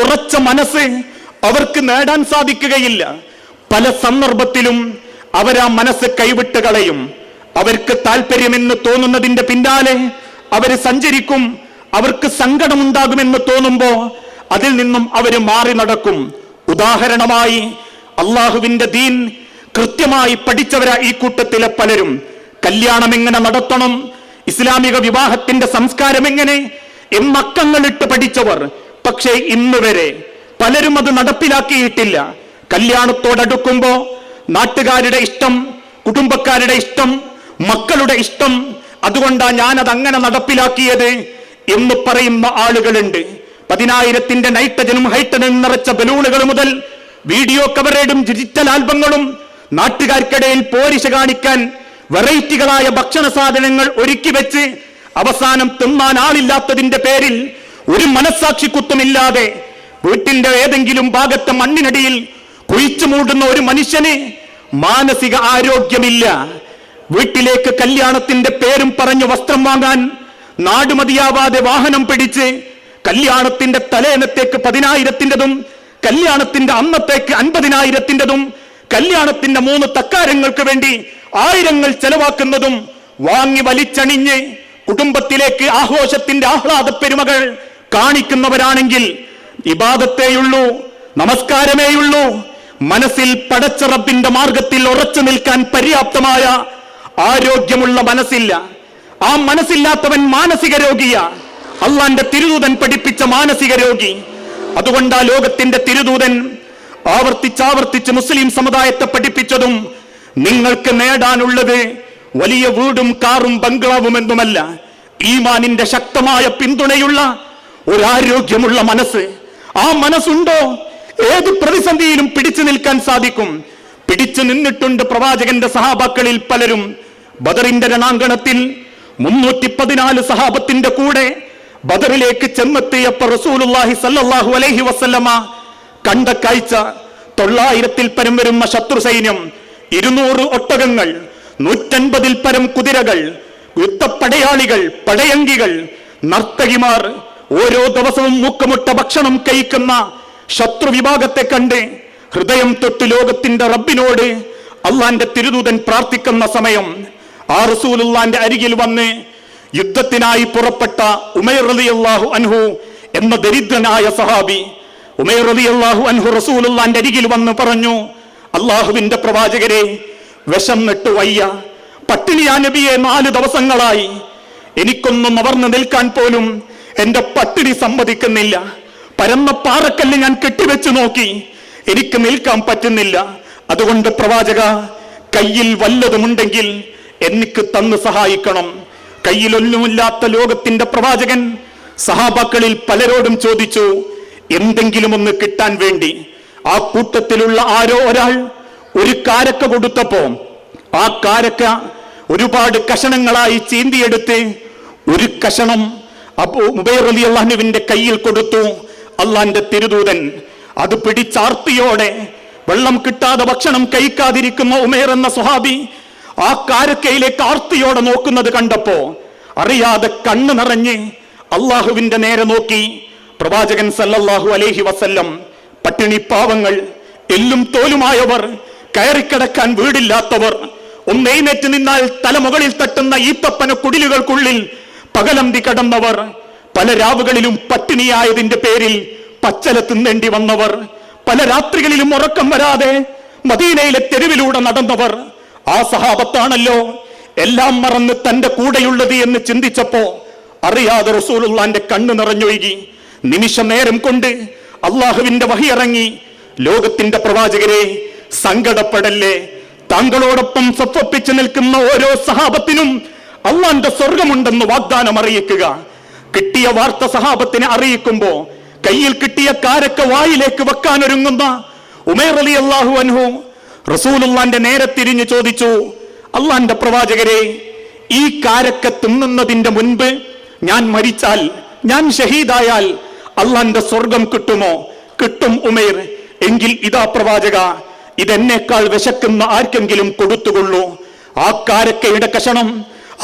ഉറച്ച മനസ്സ് അവർക്ക് നേടാൻ സാധിക്കുകയില്ല. പല സന്ദർഭത്തിലും അവരാ മനസ്സ് കൈവിട്ട് കളയും. അവർക്ക് താല്പര്യമെന്ന് തോന്നുന്നതിന്റെ പിന്നാലെ അവർ സഞ്ചരിക്കും. അവർക്ക് സങ്കടമുണ്ടാകുമെന്ന് തോന്നുമ്പോ അതിൽ നിന്നും അവർ മാറി നടക്കും. ഉദാഹരണമായി അള്ളാഹുവിന്റെ ദീൻ കൃത്യമായി പഠിച്ചവരാ ഈ കൂട്ടത്തിലെ പലരും. കല്യാണം എങ്ങനെ നടത്തണം? ഇസ്ലാമിക വിവാഹത്തിന്റെ സംസ്കാരം എങ്ങനെ എന്നക്കങ്ങളിട്ട് പഠിച്ചവർ പക്ഷേ ഇന്ന് വരെ പലരും അത് നടപ്പിലാക്കിയിട്ടില്ല. കല്യാണത്തോടടുക്കുമ്പോ നാട്ടുകാരുടെ ഇഷ്ടം കുടുംബക്കാരുടെ ഇഷ്ടം മക്കളുടെ ഇഷ്ടം അതുകൊണ്ടാ അത് അങ്ങനെ നടപ്പിലാക്കിയത് എന്ന് പറയുന്ന ആളുകളുണ്ട്. പതിനായിരത്തിന്റെ നൈട്രജനും ഹൈട്രജനും നിറച്ച ബലൂണുകൾ മുതൽ വീഡിയോ കവറേഡും ഡിജിറ്റൽ ആൽബങ്ങളും നാട്ടുകാർക്കിടയിൽ പോരിശ കാണിക്കാൻ വെറൈറ്റികളായ ഭക്ഷണ സാധനങ്ങൾ ഒരുക്കി വെച്ച് അവസാനം തിന്നാൻ ആളില്ലാത്തതിന്റെ പേരിൽ ഒരു മനസ്സാക്ഷി കുത്തുമില്ലാതെ വീട്ടിന്റെ ഏതെങ്കിലും ഭാഗത്തെ മണ്ണിനടിയിൽ കുഴിച്ചു മൂടുന്ന ഒരു മനുഷ്യന് മാനസിക ആരോഗ്യമില്ല. വീട്ടിലേക്ക് കല്യാണത്തിന്റെ പേരും പറഞ്ഞു വസ്ത്രം വാങ്ങാൻ നാടുമതിയാവാതെ വാഹനം പിടിച്ച് കല്യാണത്തിന്റെ തലേനത്തേക്ക് പതിനായിരത്തിന്റെതും കല്യാണത്തിന്റെ അന്നത്തേക്ക് അൻപതിനായിരത്തിന്റെതും കല്യാണത്തിന്റെ മൂന്ന് തക്കാരങ്ങൾക്ക് വേണ്ടി ആയിരങ്ങൾ ചെലവാക്കുന്നതും വാങ്ങി വലിച്ചണിഞ്ഞ് കുടുംബത്തിലേക്ക് ആഘോഷത്തിന്റെ ആഹ്ലാദ പെരുമകൾ കാണിക്കുന്നവരാണെങ്കിൽ ഇബാദത്തേയുള്ളൂ നമസ്കാരമേയുള്ളൂ മനസ്സിൽ പടച്ചറപ്പിന്റെ മാർഗത്തിൽ ഉറച്ചു നിൽക്കാൻ പര്യാപ്തമായ ആരോഗ്യമുള്ള മനസ്സില്ല. ആ മനസ്സില്ലാത്തവൻ മാനസിക രോഗിയ. അള്ളാന്റെ തിരുദൂതൻ പഠിപ്പിച്ച മാനസിക രോഗി. അതുകൊണ്ടാ ലോകത്തിന്റെ തിരുദൂതൻ ആവർത്തിച്ചാവർത്തിച്ച് മുസ്ലിം സമുദായത്തെ പഠിപ്പിച്ചതും നിങ്ങൾക്ക് നേടാനുള്ളത് വലിയ വീടും കാറും ബംഗ്ലാവും എന്നുമല്ല ഈമാനിന്റെ ശക്തമായ പിന്തുണയുള്ള ഒരു ആരോഗ്യമുള്ള മനസ്സ്. ആ മനസ്സുണ്ടോ? ഏത് പ്രതിസന്ധിയിലും പിടിച്ചു നിൽക്കാൻ സാധിക്കും. പിടിച്ചു നിന്നിട്ടുണ്ട് പ്രവാചകന്റെ സഹാബാക്കളിൽ പലരും. ബദറിന്റെ രണാങ്കണത്തിൽ മുന്നൂറ്റി പതിനാല് സഹാബത്തിന്റെ കൂടെ ബദറിലേക്ക് ചെന്നെത്തിയപ്പോ റസൂലുള്ളാഹി സല്ലാഹു അലൈഹി വസല്ലമ കണ്ട കാഴ്ച. തൊള്ളായിരത്തിൽ പരം വരുന്ന ശത്രു സൈന്യം ഇരുന്നൂറ് ഒട്ടകങ്ങൾ നൂറ്റൻപതിൽ പരം കുതിരകൾ യുദ്ധപ്പടയാളികൾ പടയങ്കികൾ നർത്തകിമാർ ഓരോ ദിവസവും മൂക്കമുട്ട ഭക്ഷണം കഴിക്കുന്ന ശത്രു വിഭാഗത്തെ കണ്ട് ഹൃദയം തൊട്ട് ലോകത്തിന്റെ റബ്ബിനോട് അള്ളാന്റെ തിരുദൂതൻ പ്രാർത്ഥിക്കുന്ന സമയം ആ റസൂലുള്ളാന്റെ അരികിൽ വന്ന് യുദ്ധത്തിനായി പുറപ്പെട്ട ഉമൈർ അള്ളാഹു അൻഹു എന്ന ദരിദ്രനായ സഹാബി ഉമൈർ അള്ളാഹു അൻഹു റസൂലുള്ളാന്റെ അരികിൽ വന്ന് പറഞ്ഞു അള്ളാഹുവിന്റെ പ്രവാചകരെ വിഷം നെട്ടു വയ്യ. പട്ടിണിയാ നബിയെ നാല് ദിവസങ്ങളായി. എനിക്കൊന്നും അവർന്ന് നിൽക്കാൻ പോലും എന്റെ പട്ടിണി സമ്മതിക്കുന്നില്ല. പരന്ന പാറക്കല്ല് ഞാൻ കെട്ടിവെച്ചു നോക്കി. എനിക്ക് നിൽക്കാൻ പറ്റുന്നില്ല. അതുകൊണ്ട് പ്രവാചക കയ്യിൽ വല്ലതുമുണ്ടെങ്കിൽ എനിക്ക് തന്ന് സഹായിക്കണം. കയ്യിലൊന്നുമില്ലാത്ത ലോകത്തിന്റെ പ്രവാചകൻ സഹാബാക്കളിൽ പലരോടും ചോദിച്ചു എന്തെങ്കിലും ഒന്ന് കിട്ടാൻ വേണ്ടി. ആ കൂട്ടത്തിലുള്ള ആരോ ഒരാൾ ഒരു കാരക്ക കൊടുത്തപ്പോ ആ കാരക്ക ഒരുപാട് കഷണങ്ങളായി ചീന്തിയെടുത്ത് ഒരു കഷണം അപ്പോ മുബൈർ അലി കയ്യിൽ കൊടുത്തു. അള്ളാന്റെ തിരുദൂതൻ അത് പിടിച്ചാർത്തിയോടെ വെള്ളം കിട്ടാതെ ഭക്ഷണം കഴിക്കാതിരിക്കുന്ന ഉമേർ എന്ന സ്വഹാബി ആ കാരക്കയിലേക്ക് ആർത്തിയോടെ നോക്കുന്നത് കണ്ടപ്പോ അറിയാതെ കണ്ണു നിറഞ്ഞ് അള്ളാഹുവിന്റെ നേരെ നോക്കി. പ്രവാചകൻ സല്ലല്ലാഹു അലൈഹി വസല്ലം പട്ടിണി പാവങ്ങൾ എല്ലും തോലുമായവർ കയറിക്കിടക്കാൻ വീടില്ലാത്തവർ ഒന്നെയ്നേറ്റ് നിന്നാൽ തലമുകളിൽ തട്ടുന്ന ഈത്തപ്പന കുടിലുകൾക്കുള്ളിൽ പകലന്തി കടന്നവർ. പല രാവുകളിലും പട്ടിണിയായതിന്റെ പേരിൽ പച്ചല തിന്നേണ്ടി വന്നവർ. പല രാത്രികളിലും ഉറക്കം വരാതെ മദീനയിലെ തെരുവിലൂടെ നടന്നവർ. ആ സഹാബത്താണല്ലോ എല്ലാം മറന്ന് തന്റെ കൂടെയുള്ളത് എന്ന് ചിന്തിച്ചപ്പോ അറിയാതെ റസൂലുള്ളാന്റെ കണ്ണു നിറഞ്ഞൊഴുകി. നിമിഷ നേരം കൊണ്ട് അള്ളാഹുവിന്റെ വഹിയിറങ്ങി ലോകത്തിന്റെ പ്രവാചകരെ സങ്കടപ്പെടല്ലേ? താങ്കളോടൊപ്പം സ്വപ്പിച്ചു നിൽക്കുന്ന ഓരോ സഹാബത്തിനും അള്ളാന്റെ സ്വർഗമുണ്ടെന്ന് വാഗ്ദാനം അറിയിക്കുക. കിട്ടിയ വാർത്ത സഹാബത്തിനെ അറിയിക്കുമ്പോ കയ്യിൽ കിട്ടിയ കാരക്ക വായിലേക്ക് വെക്കാൻ ഒരുങ്ങുന്ന ഉമേർ അലി അള്ളാഹു അൻഹു റസൂലുള്ളാന്റെ നേരെ തിരിഞ്ഞു ചോദിച്ചു അള്ളാന്റെ പ്രവാചകരെ ഈ കാരക്ക തിന്നുന്നതിന്റെ മുൻപ് ഞാൻ മരിച്ചാൽ ഞാൻ ഷഹീദായാൽ അള്ളാന്റെ സ്വർഗം കിട്ടുമോ? കിട്ടും ഉമേർ. എങ്കിൽ ഇതാ പ്രവാചക ഇതെന്നേക്കാൾ വിശക്കുന്ന ആർക്കെങ്കിലും കൊടുത്തുകൊള്ളൂ. ആ കാരക്കയുടെ കഷണം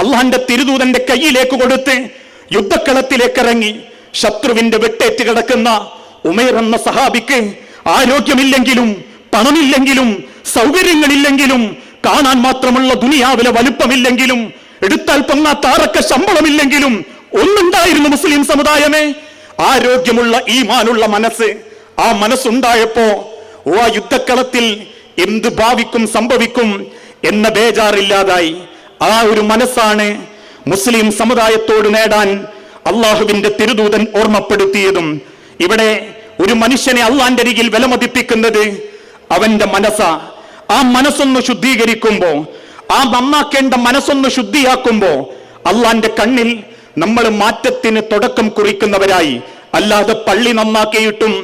അള്ളാന്റെ തിരുദൂതന്റെ കയ്യിലേക്ക് കൊടുത്ത് യുദ്ധക്കളത്തിലേക്ക് ഇറങ്ങി ശത്രുവിന്റെ വെട്ടേറ്റ് കിടക്കുന്ന ഉമേർ എന്ന സഹാബിക്ക് ആരോഗ്യമില്ലെങ്കിലും പണമില്ലെങ്കിലും സൗകര്യങ്ങളില്ലെങ്കിലും കാണാൻ മാത്രമുള്ള ദുനിയാവിലെ വലുപ്പമില്ലെങ്കിലും എടുത്താൽ പൊങ്ങാത്ത ആറക്ക ശമ്പളമില്ലെങ്കിലും ഒന്നുണ്ടായിരുന്നു മുസ്ലിം സമുദായമേ. ആരോഗ്യമുള്ള ഈമാനുള്ള മനസ്സ് ആ മനസ്സുണ്ടായപ്പോ ഓ ആ യുദ്ധക്കളത്തിൽ എന്ത് ഭാവിക്കും സംഭവിക്കും എന്ന ബേജാറില്ലാതായി. ആ ഒരു മനസ്സാണ് മുസ്ലിം സമുദായത്തോട് നേടാൻ അള്ളാഹുവിന്റെ തിരുദൂതൻ ഓർമ്മപ്പെടുത്തിയതും. ഇവിടെ ഒരു മനുഷ്യനെ അള്ളാന്റെ അരികിൽ വിലമതിപ്പിക്കുന്നത് അവന്റെ മനസ്സാ. ആ മനസ്സൊന്ന് ശുദ്ധീകരിക്കുമ്പോ ആ നന്നാക്കേണ്ട മനസ്സൊന്ന് ശുദ്ധിയാക്കുമ്പോ അള്ളാന്റെ കണ്ണിൽ നമ്മൾ മാറ്റത്തിന് തുടക്കം കുറിക്കുന്നവരായി. അല്ലാതെ പള്ളി നന്നാക്കിയിട്ടും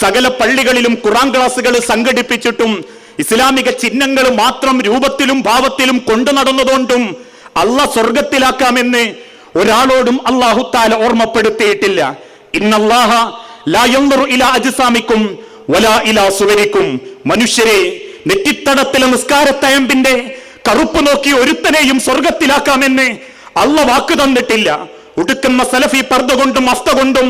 സകല പള്ളികളിലും ഖുറാൻ ക്ലാസുകൾ സംഘടിപ്പിച്ചിട്ടും ഇസ്ലാമിക ചിഹ്നങ്ങൾ മാത്രം രൂപത്തിലും ഭാവത്തിലും കൊണ്ടു നടന്നതുകൊണ്ടും അല്ല സ്വർഗത്തിലാക്കാമെന്ന് ഒരാളോടും അള്ളാഹുത്താല ഓർമ്മപ്പെടുത്തിയിട്ടില്ല. ഇന്നല്ലാഹ മനുഷ്യരെ നെറ്റിത്തടത്തിലെ നിസ്കാരത്തയമ്പിന്റെ കറുപ്പ് നോക്കി ഒരുത്തനെയും സ്വർഗത്തിലാക്കാമെന്ന് അള്ള വാക്ക് തന്നിട്ടില്ല. ഉടുക്കുന്ന സലഫി പർദ്ദ കൊണ്ടും അസ്ത കൊണ്ടും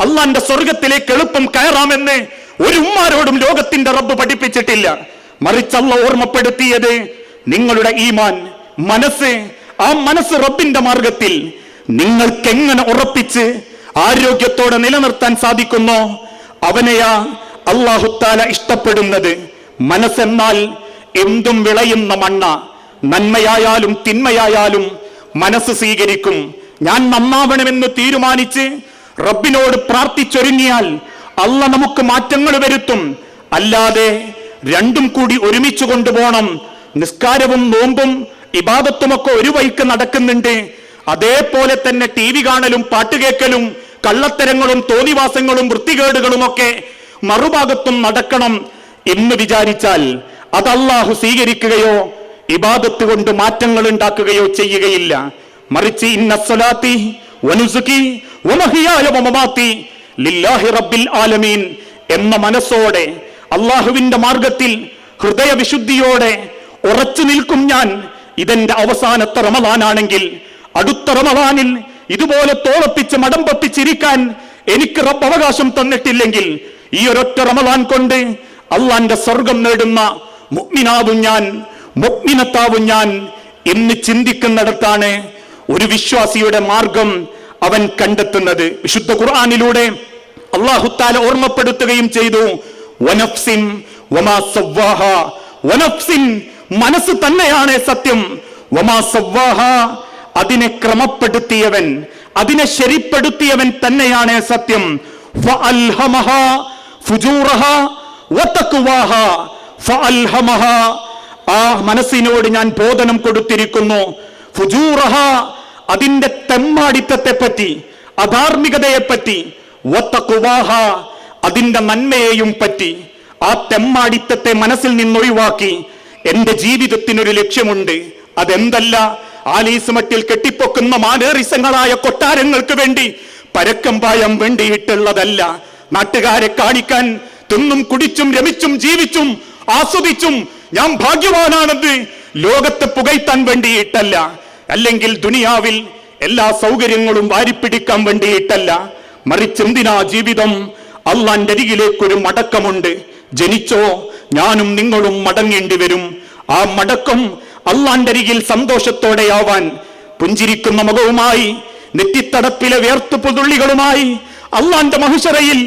അള്ളാന്റെ സ്വർഗത്തിലേക്ക് എളുപ്പം കയറാമെന്ന് ഒരു ഉമ്മാരോടും ലോകത്തിന്റെ റബ്ബ് പഠിപ്പിച്ചിട്ടില്ല. മറിച്ചല്ല ഓർമ്മപ്പെടുത്തിയത് നിങ്ങളുടെ ഈമാൻ മനസ്സ് ആ മനസ്സ് റബ്ബിന്റെ മാർഗത്തിൽ നിങ്ങൾക്ക് എങ്ങനെ ഉറപ്പിച്ച് ആരോഗ്യത്തോടെ നിലനിർത്താൻ സാധിക്കുന്നോ? അവനെയാ അള്ളാഹുത്താല ഇഷ്ടപ്പെടുന്നത്. മനസ്സെന്നാൽ എന്തും വിളയുന്ന മണ്ണ. നന്മയായാലും തിന്മയായാലും മനസ്സ് സ്വീകരിക്കും. ഞാൻ നന്നാവണമെന്ന് തീരുമാനിച്ച് റബ്ബിനോട് പ്രാർത്ഥിച്ചൊരുങ്ങിയാൽ അല്ല നമുക്ക് മാറ്റങ്ങൾ വരുത്തും. അല്ലാതെ രണ്ടും കൂടി ഒരുമിച്ച് കൊണ്ടുപോകണം. നിസ്കാരവും നോമ്പും ഇബാദത്തുമൊക്കെ ഒരു വഴിക്ക് നടക്കുന്നുണ്ട്. അതേപോലെ തന്നെ ടി വി കാണലും പാട്ടുകേക്കലും കള്ളത്തരങ്ങളും തോന്നിവാസങ്ങളും വൃത്തികേടുകളും ഒക്കെ മറുഭാഗത്തും നടക്കണം എന്ന് വിചാരിച്ചാൽ അത് അള്ളാഹു സ്വീകരിക്കുകയോ ഇബാദത്ത് കൊണ്ട് മാറ്റങ്ങൾ ഉണ്ടാക്കുകയോ ചെയ്യുകയില്ല. മറിച്ച് ഇന്ന സ്വലാത്തി വനുസുഖി വമഹിയായ വമമാത്തി ലില്ലാഹി റബ്ബിൽ ആലമീൻ എന്ന മനസ്സോടെ അള്ളാഹുവിന്റെ മാർഗത്തിൽ ഹൃദയവിശുദ്ധിയോടെ ഉറച്ചു നിൽക്കും ഞാൻ. ഇതെന്റെ അവസാനത്തെ റമദാനാണെങ്കിൽ അടുത്ത റമദാനിൽ ഇതുപോലെ തോളപ്പിച്ച് മടമ്പപ്പിച്ചിരിക്കാൻ എനിക്ക് റബ്ബ് അവകാശം തന്നിട്ടില്ലെങ്കിൽ ഈ ഒരൊറ്റ റമദാൻ കൊണ്ട് അള്ളാന്റെ സ്വർഗം നേടുന്ന മുഗ്മിനാവും ഞാൻ മുഗ്മിനത്താവും ഞാൻ എന്ന് ചിന്തിക്കുന്നിടത്താണ് ഒരു വിശ്വാസിയുടെ മാർഗം അവൻ കണ്ടെത്തുന്നത്. വിശുദ്ധ ഖുർആാനിലൂടെ അള്ളാഹുത്താല ഓർമ്മപ്പെടുത്തുകയും ചെയ്തു. വമാ മനസ്സ് തന്നെയാണ് സത്യം. വമാ അതിനെ ക്രമപ്പെടുത്തിയവൻ അതിനെ ശരിപ്പെടുത്തിയവൻ തന്നെയാണ് സത്യം. ഫഅൽഹമഹ ഫുജൂറഹ ഫഅൽഹമഹ ആ മനസ്സിനോട് ഞാൻ ബോധനം കൊടുത്തിരിക്കുന്നു. ഫുജൂറഹ അതിന്റെ തെമ്മാടിത്തത്തെ പറ്റി അധാർമികതയെ പറ്റി വത്തഖ്വാഹ അതിന്റെ നന്മയെയും പറ്റി ആ തെമ്മാടിത്തത്തെ മനസ്സിൽ നിന്നൊഴിവാക്കി എന്റെ ജീവിതത്തിനൊരു ലക്ഷ്യമുണ്ട്. അതെന്തല്ല? ആലീസ് മട്ടിൽ കെട്ടിപ്പൊക്കുന്ന മാനേറിസങ്ങളായ കൊട്ടാരങ്ങൾക്ക് വേണ്ടി പരക്കം പായം വേണ്ടിയിട്ടുള്ളതല്ല. നാട്ടുകാരെ കാണിക്കാൻ തിന്നും കുടിച്ചും രമിച്ചും ജീവിച്ചും ആസ്വദിച്ചും ഞാൻ ഭാഗ്യവാനാണെന്ന് ലോകത്തെ പുകയ്ത്താൻ വേണ്ടിയിട്ടല്ല. അല്ലെങ്കിൽ ദുനിയാവിൽ എല്ലാ സൗകര്യങ്ങളും വാരിപ്പിടിക്കാൻ വേണ്ടിയിട്ടല്ല. മറിച്ചെന്തിനാ ജീവിതം അള്ളാന്റെ അരികിലേക്കൊരു മടക്കമുണ്ട്. ജനിച്ചോ ഞാനും നിങ്ങളും മടങ്ങേണ്ടി വരും ആ മടക്കം അള്ളാന്റെ അരികിൽ സന്തോഷത്തോടെയാവാൻ പുഞ്ചിരിക്കുന്ന മുഖവുമായി നെറ്റിത്തടപ്പിലെ വേർത്തു പുതുള്ളികളുമായി അള്ളാന്റെ മഹുഷറയിൽ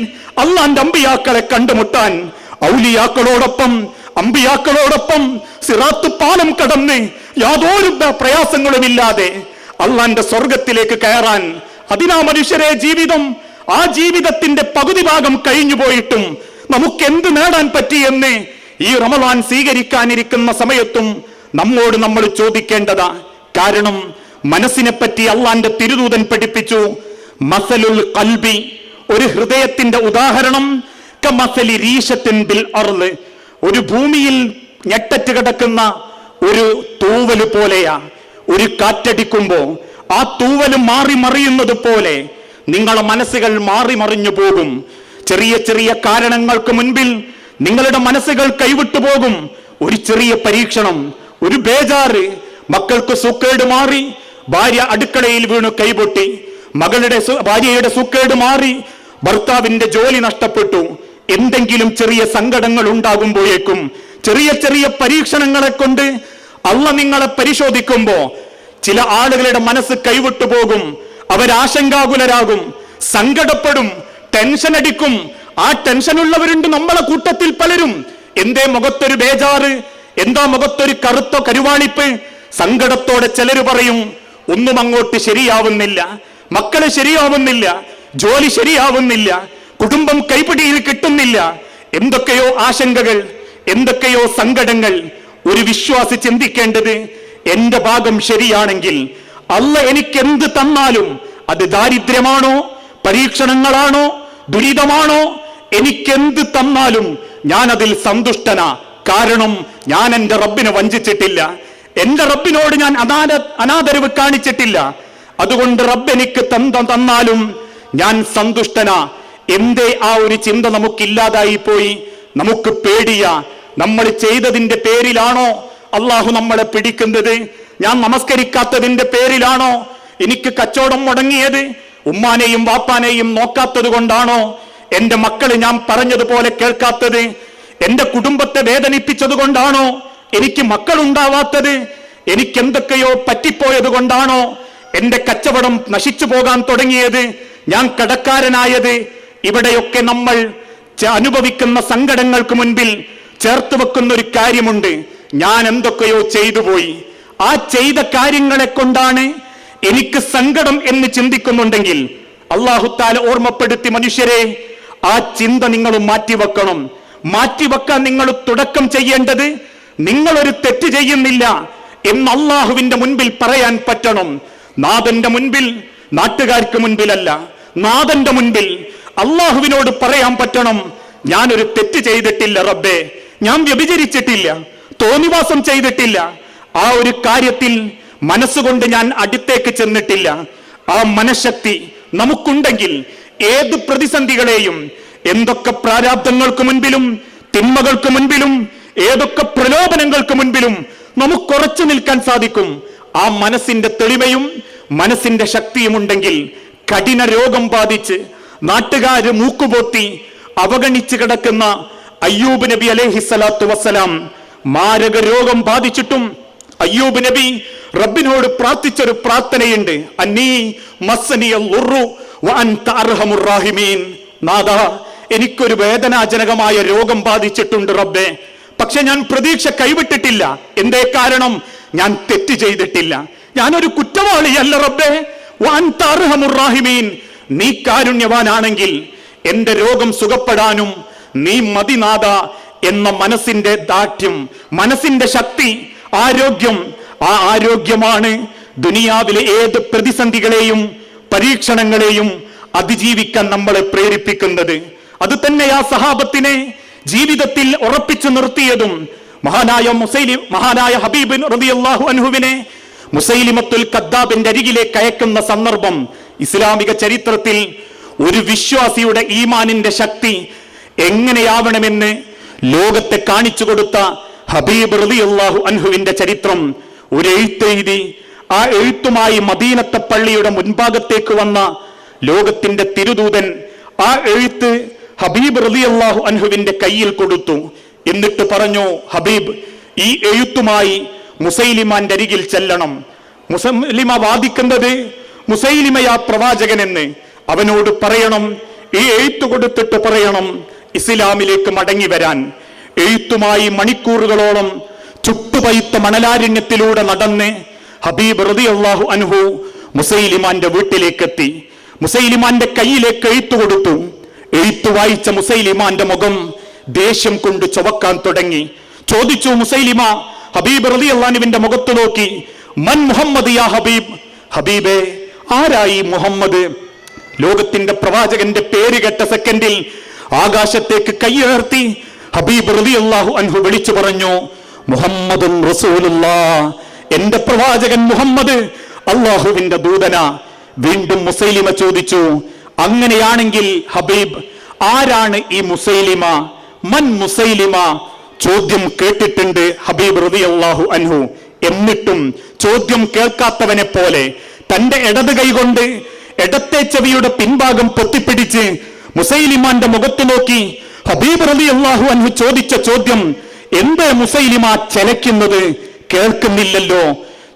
അള്ളാന്റെ അമ്പിയാക്കളെ കണ്ടുമുട്ടാൻ ഔലിയാക്കളോടൊപ്പം അമ്പിയാക്കളോടൊപ്പം സിറാത്ത് പാലം കടന്ന് യാതൊരു പ്രയാസങ്ങളുമില്ലാതെ അള്ളാന്റെ സ്വർഗത്തിലേക്ക് കയറാൻ അതിനാ മനുഷ്യരെ ജീവിതം ആ ജീവിതത്തിന്റെ പകുതി ഭാഗം കഴിഞ്ഞു പോയിട്ടും നമുക്ക് എന്ത് നേടാൻ പറ്റിയെന്ന് ഈ റമദാൻ സ്വീകരിക്കാനിരിക്കുന്ന സമയത്തും നമ്മോട് നമ്മൾ ചോദിക്കേണ്ടതാ. കാരണം മനസ്സിനെ പറ്റി അള്ളാന്റെ തിരുദൂതൻ പഠിപ്പിച്ചു മസലുൽ കൽബി ഒരു ഹൃദയത്തിന്റെ ഉദാഹരണം കമസലി ബിൽ അർൾ ഒരു ഭൂമിയിൽ ഞെട്ടറ്റ് കിടക്കുന്ന ഒരു തൂവൽ പോലെയാ. ഒരു കാറ്റടിക്കുമ്പോ ആ തൂവൽ മാറി മറിയുന്നത് പോലെ നിങ്ങളെ മനസ്സുകൾ മാറി മറിഞ്ഞു പോകും. ചെറിയ ചെറിയ കാരണങ്ങൾക്ക് മുൻപിൽ നിങ്ങളുടെ മനസ്സുകൾ കൈവിട്ടു പോകും. ഒരു ചെറിയ പരീക്ഷണം ഒരു ബേജാറ്. മക്കൾക്ക് സുക്കേട് മാറി ഭാര്യ അടുക്കളയിൽ വീണു കൈപൊട്ടി. മകളുടെ ഭാര്യയുടെ സുക്കേട് മാറി ഭർത്താവിന്റെ ജോലി നഷ്ടപ്പെട്ടു. എന്തെങ്കിലും ചെറിയ സങ്കടങ്ങൾ ഉണ്ടാകുമ്പോഴേക്കും ചെറിയ ചെറിയ പരീക്ഷണങ്ങളെ കൊണ്ട് അള്ള നിങ്ങളെ പരിശോധിക്കുമ്പോ ചില ആളുകളുടെ മനസ്സ് കൈവിട്ടു പോകും. അവരാശങ്കാകുലരാകും സങ്കടപ്പെടും ടെൻഷൻ അടിക്കും. ആ ടെൻഷനുള്ളവരുണ്ട് നമ്മളെ കൂട്ടത്തിൽ പലരും. എന്തേ മുഖത്തൊരു ബേജാറ്? എന്താ മുഖത്തൊരു കറുത്ത കരുവാളിപ്പ്? സങ്കടത്തോടെ ചിലർ പറയും ഒന്നും അങ്ങോട്ട് ശരിയാവുന്നില്ല. മക്കൾ ശരിയാവുന്നില്ല. ജോലി ശരിയാവുന്നില്ല. കുടുംബം കൈപിടിയിൽ കിട്ടുന്നില്ല. എന്തൊക്കെയോ ആശങ്കകൾ എന്തൊക്കെയോ സങ്കടങ്ങൾ. ഒരു വിശ്വാസി ചിന്തിക്കേണ്ടത് എന്റെ ഭാഗം ശരിയാണെങ്കിൽ അല്ല എനിക്ക് എന്ത് തന്നാലും അത് ദാരിദ്ര്യമാണോ? പരീക്ഷണങ്ങളാണോ? ദുരിതമാണോ? എനിക്കെന്ത് തന്നാലും ഞാൻ അതിൽ സന്തുഷ്ടനാ. കാരണം ഞാൻ എന്റെ റബ്ബിനെ വഞ്ചിച്ചിട്ടില്ല. എന്റെ റബ്ബിനോട് ഞാൻ അനാദ അനാദരവ് കാണിച്ചിട്ടില്ല. അതുകൊണ്ട് റബ്ബ് എനിക്ക് തന്ത തന്നാലും ഞാൻ സന്തുഷ്ടനാ. എന്തേ ആ ഒരു ചിന്ത നമുക്കില്ലാതായി പോയി? നമുക്ക് പേടിയ. നമ്മൾ ചെയ്തതിന്റെ പേരിലാണോ അള്ളാഹു നമ്മളെ പിടിക്കുന്നത്? ഞാൻ നമസ്കരിക്കാത്തതിന്റെ പേരിലാണോ എനിക്ക് കച്ചവടം മുടങ്ങിയത്? ഉമ്മാനെയും വാപ്പാനെയും നോക്കാത്തത് കൊണ്ടാണോ? എന്റെ മക്കൾ ഞാൻ പറഞ്ഞതുപോലെ കേൾക്കാത്തത്? എന്റെ കുടുംബത്തെ വേദനിപ്പിച്ചത് കൊണ്ടാണോ? എനിക്ക് മക്കളുണ്ടാവാത്തത്? എനിക്ക് എന്തൊക്കെയോ പറ്റിപ്പോയത് കൊണ്ടാണോ? എന്റെ കച്ചവടം നശിച്ചു പോകാൻ തുടങ്ങിയത്? ഞാൻ കടക്കാരനായത്? ഇവിടെയൊക്കെ നമ്മൾ അനുഭവിക്കുന്ന സങ്കടങ്ങൾക്ക് മുൻപിൽ ചേർത്ത് വെക്കുന്ന ഒരു കാര്യമുണ്ട്. ഞാൻ എന്തൊക്കെയോ ചെയ്തു പോയി. ആ ചെയ്ത കാര്യങ്ങളെ കൊണ്ടാണ് എനിക്ക് സങ്കടം എന്ന് ചിന്തിക്കുന്നുണ്ടെങ്കിൽ അള്ളാഹുത്താല ഓർമ്മപ്പെടുത്തി മനുഷ്യരെ ആ ചിന്ത നിങ്ങൾ മാറ്റിവെക്കണം. മാറ്റിവെക്കാൻ നിങ്ങൾ തുടക്കം ചെയ്യേണ്ടത് നിങ്ങളൊരു തെറ്റ് ചെയ്യുന്നില്ല എന്ന് അള്ളാഹുവിന്റെ മുൻപിൽ പറയാൻ പറ്റണം. നാഥന്റെ മുൻപിൽ നാട്ടുകാർക്ക് മുൻപിലല്ല. നാഥന്റെ മുൻപിൽ അള്ളാഹുവിനോട് പറയാൻ പറ്റണം ഞാനൊരു തെറ്റ് ചെയ്തിട്ടില്ല റബ്ബേ. ഞാൻ വ്യഭിചരിച്ചിട്ടില്ല. തോന്നിവാസം ചെയ്തിട്ടില്ല. ആ ഒരു കാര്യത്തിൽ മനസ്സുകൊണ്ട് ഞാൻ അടുത്തേക്ക് ചെന്നിട്ടില്ല. ആ മനഃശക്തി നമുക്കുണ്ടെങ്കിൽ ഏത് പ്രതിസന്ധികളെയും എന്തൊക്കെ പ്രാരാബ്ദങ്ങൾക്ക് മുൻപിലും തിന്മകൾക്ക് മുൻപിലും ഏതൊക്കെ പ്രലോഭനങ്ങൾക്ക് മുൻപിലും നമുക്ക് ഉറച്ചു നിൽക്കാൻ സാധിക്കും. ആ മനസ്സിന്റെ തെളിമയും മനസ്സിന്റെ ശക്തിയും ഉണ്ടെങ്കിൽ കഠിന രോഗം ബാധിച്ച് നാട്ടുകാര് മൂക്കുപോത്തി അവഗണിച്ചു കിടക്കുന്ന അയ്യൂബ് നബി അലൈഹിസ്സലാത്തു വസ്സലാം മാരക രോഗം ബാധിച്ചിട്ടും അയ്യൂബ് നബി റബ്ബിനോട് പ്രാർത്ഥിച്ചൊരു പ്രാർത്ഥനയുണ്ട്. എനിക്കൊരു വേദനാജനകമായ രോഗം ബാധിച്ചിട്ടുണ്ട് റബ്ബെ. പക്ഷെ ഞാൻ പ്രതീക്ഷ കൈവിട്ടിട്ടില്ല. എന്തേ കാരണം? ഞാൻ തെറ്റ് ചെയ്തിട്ടില്ല. ഞാനൊരു കുറ്റവാളിയല്ല റബ്ബെ. നീ കാരുണ്യവാനാണെങ്കിൽ എന്റെ രോഗം സുഖപ്പെടാനും നീ മതിനാഥ എന്ന മനസ്സിന്റെ ദാഠ്യം മനസ്സിന്റെ ശക്തി ആരോഗ്യം. ആ ആരോഗ്യമാണ് ദുനിയാവിലെ ഏത് പ്രതിസന്ധികളെയും പരീക്ഷണങ്ങളെയും അതിജീവിക്കാൻ നമ്മളെ പ്രേരിപ്പിക്കുന്നത്. അത് തന്നെ ആ സഹാബത്തിനെ ജീവിതത്തിൽ ഉറപ്പിച്ചു നിർത്തിയതും മഹാനായ മുസൈലി മഹാനായ ഹബീബിൻ റളിയല്ലാഹു അൻഹുവിനെ മുസൈലിമത്തുൽ കദ്ദാബിന്റെ അരികിലേക്ക് അയക്കുന്ന സന്ദർഭം ഇസ്ലാമിക ചരിത്രത്തിൽ ഒരു വിശ്വാസിയുടെ ഈമാനിന്റെ ശക്തി എങ്ങനെയാവണമെന്ന് ലോകത്തെ കാണിച്ചു കൊടുത്ത ഹബീബ് റളിയല്ലാഹു അൻഹുവിന്റെ ചരിത്രം. ഒരു എഴുത്തെഴുതി ആ എഴുത്തുമായി മദീനത്തെ പള്ളിയുടെ മുൻഭാഗത്തേക്ക് വന്ന ലോകത്തിന്റെ തിരുദൂതൻ ആ എഴുത്ത് ഹബീബ് റളിയല്ലാഹു അൻഹുവിന്റെ കയ്യിൽ കൊടുത്തു. എന്നിട്ട് പറഞ്ഞു ഹബീബ് ഈ എഴുത്തുമായി മുസൈലിമാന്റെ അരികിൽ ചെല്ലണം. മുസലിമ വാദിക്കുന്നത് മുസൈലിമയാ പ്രവാചകൻ എന്ന് അവനോട് പറയണം ഈ എഴുത്ത് കൊടുത്തിട്ട് പറയണം ഇസ്ലാമിലേക്ക് മടങ്ങി വരാൻ. എഴുത്തുമായി മണിക്കൂറുകളോളം ചുട്ടുപൈത്ത മണലാരണ്യത്തിലൂടെ നടന്ന് ഹബീബ് റതി അള്ളാഹു അൻഹു മുസൈലിമാന്റെ വീട്ടിലേക്കെത്തി. മുസൈലിമാന്റെ കയ്യിലേക്ക് എഴുത്തു കൊടുത്തു. എഴുത്തു വായിച്ച മുസൈലിമാന്റെ മുഖം ദേഷ്യം കൊണ്ട് ചുവക്കാൻ തുടങ്ങി. ചോദിച്ചു മുസൈലിമ ഹബീബ് റതി അള്ളാനുവിന്റെ മുഖത്ത് നോക്കി. മൻ മുഹമ്മദ് യാ ഹബീബ്? ഹബീബേ ആരായി മുഹമ്മദ്? ലോകത്തിന്റെ പ്രവാചകന്റെ പേര് കേട്ട സെക്കൻഡിൽ ആകാശത്തേക്ക് കൈയുയർത്തി ഹബീബ് റളിയല്ലാഹു അൻഹു വിളിച്ചു പറഞ്ഞു മുഹമ്മദുൻ റസൂലുള്ള. എന്റെ പ്രവാചകൻ മുഹമ്മദ് അള്ളാഹുവിന്റെ ദൂതന. വീണ്ടും മുസൈലിമ ചോദിച്ചു അങ്ങനെയാണെങ്കിൽ ഹബീബ് ആരാണ് ഈ മുസൈലിമ? മൻ മുസൈലിമ? ചോദ്യം കേട്ടിട്ടുണ്ട് ഹബീബ് റളിയല്ലാഹു അൻഹു. എന്നിട്ടും ചോദ്യം കേൾക്കാത്തവനെ പോലെ തന്റെ ഇടത് കൈകൊണ്ട് ഇടത്തെ ചെവിയുടെ പിൻഭാഗം പൊത്തിപ്പിടിച്ച് മുസൈലിമാന്റെ മുഖത്ത് നോക്കി ഹബീബ് റലി അള്ളാഹു അൻഹു ചോദിച്ച ചോദ്യം എന്ത് മുസൈലിമ ചലയ്ക്കുന്നത്? കേൾക്കുന്നില്ലല്ലോ.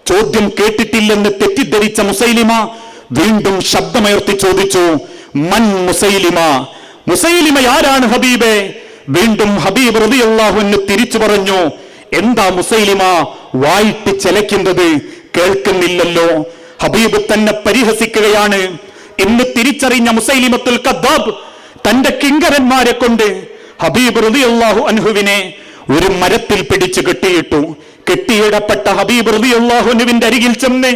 ചോദ്യം കേട്ടിട്ടില്ലെന്ന് തെറ്റിദ്ധരിച്ച മുസൈലിമ വീണ്ടും ശബ്ദമയർത്തി ചോദിച്ചു മൻ മുസൈലിമ? മുസൈലിമ ആരാണ് ഹബീബെ? വീണ്ടും ഹബീബ് റബി അള്ളാഹുവിന് തിരിച്ചു പറഞ്ഞു എന്താ മുസൈലിമ വായിട്ട് ചെലയ്ക്കുന്നത്? കേൾക്കുന്നില്ലല്ലോ. ഹബീബ് തന്നെ പരിഹസിക്കുകയാണ്. എന്ന് തിരിച്ചറിഞ്ഞ മുസൈലിമത്തുൽ കദ്ദാബ് തന്റെ കിങ്കരന്മാരെ കൊണ്ട് ഹബീബ് റളിയല്ലാഹു അൻഹുവിനെ ഒരു മരത്തിൽ പിടിച്ചു കെട്ടിയിട്ടു. കെട്ടിയിടപ്പെട്ട ഹബീബ് റളിയല്ലാഹു അള്ളാഹുനുവിന്റെ അരികിൽ ചെന്ന്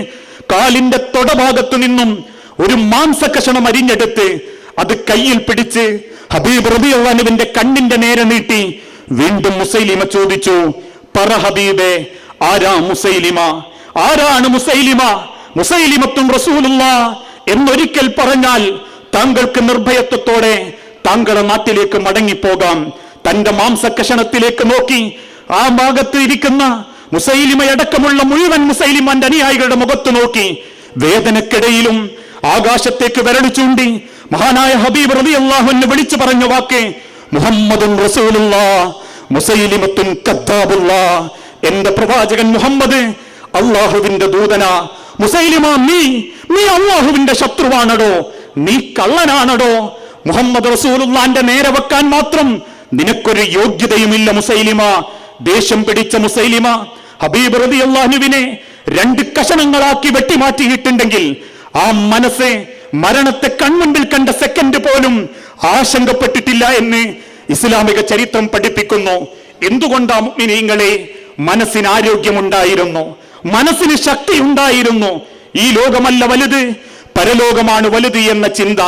കാലിന്റെ തൊടഭാഗത്തു നിന്നും ഒരു മാംസകഷണം അരിഞ്ഞെടുത്ത് അത് കയ്യിൽ പിടിച്ച് ഹബീബ് റബി അള്ളാഹുവിന്റെ കണ്ണിന്റെ നേരെ നീട്ടി വീണ്ടും മുസൈലിമ ചോദിച്ചു പറ ഹബീബെ ആരാ മുസൈലിമ? ആരാണ് മുസൈലിമ? മുസൈലിമത്തും റസൂലുള്ള എന്നൊരിക്കൽ പറഞ്ഞാൽ താങ്കൾക്ക് നിർഭയത്വത്തോടെ താങ്കളുടെ നാട്ടിലേക്ക് മടങ്ങിപ്പോകാം. തന്റെ മാംസകഷണത്തിലേക്ക് നോക്കി ആ ഭാഗത്ത് ഇരിക്കുന്ന മുസൈലിമയടക്കമുള്ള മുഴുവൻ മുസൈലിമാന്റെ അനുയായികളുടെ മുഖത്ത് നോക്കി വേദനക്കിടയിലും ആകാശത്തേക്ക് വിരൽ ചൂണ്ടി മഹാനായ ഹബീബ് റബി അള്ളാഹുവിനെ വിളിച്ചു പറഞ്ഞ വാക്ക് മുഹമ്മദും എന്റെ പ്രവാചകൻ മുഹമ്മദ് അള്ളാഹുവിന്റെ ദൂതന മുസൈലിമ നീ നീ അള്ളാഹുവിന്റെ ശത്രുവാണടോ. നീ കള്ളനാണടോ? മുഹമ്മദ് റസൂലുള്ളാന്റെ നേരെ വെക്കാൻ മാത്രം നിനക്കൊരു യോഗ്യതയുമില്ല മുസൈലിമ. ദേഷ്യം പിടിച്ച മുസൈലിമ ഹബീബ് റബി അള്ളാഹുവിനെ രണ്ട് കഷണങ്ങളാക്കി വെട്ടിമാറ്റിയിട്ടുണ്ടെങ്കിൽ ആ മനസ്സ് മരണത്തെ കൺമുമ്പിൽ കണ്ട സെക്കൻഡ് പോലും ആശങ്കപ്പെട്ടിട്ടില്ല എന്ന് ഇസ്ലാമിക ചരിത്രം പഠിപ്പിക്കുന്നു. എന്തുകൊണ്ടാ മുഗ്മിനീങ്ങളെ മനസ്സിന് ആരോഗ്യമുണ്ടായിരുന്നു? മനസ്സിന് ശക്തി ഉണ്ടായിരുന്നു ഈ ലോകമല്ല വലുത്. പരലോകമാണ് വലുത് എന്ന ചിന്ത.